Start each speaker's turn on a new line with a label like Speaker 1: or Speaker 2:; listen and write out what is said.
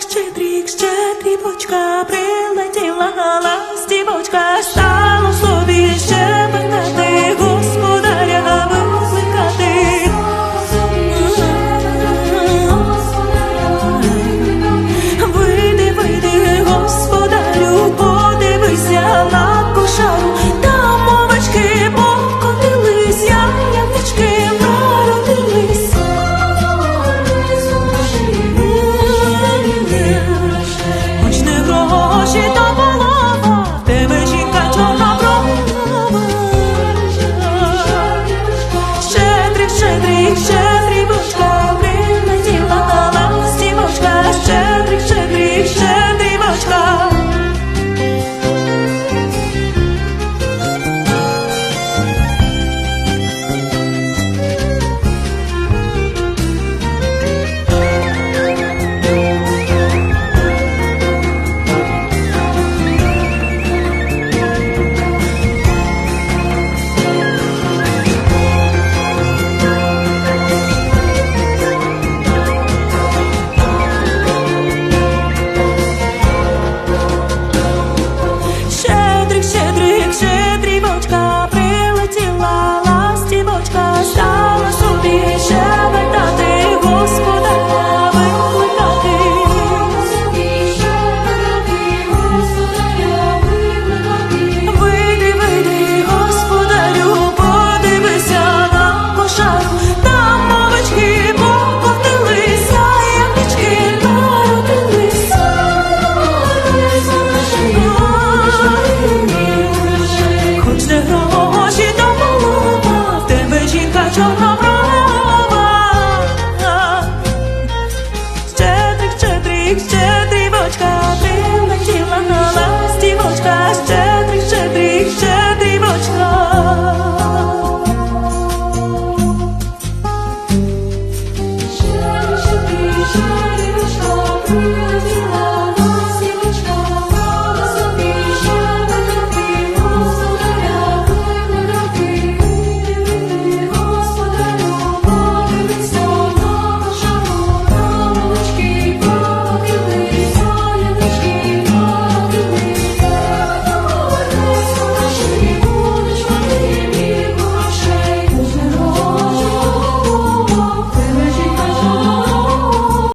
Speaker 1: щедрих, щедрих, щедрівочка, прилетіла галас, дівочка, стало собі ще.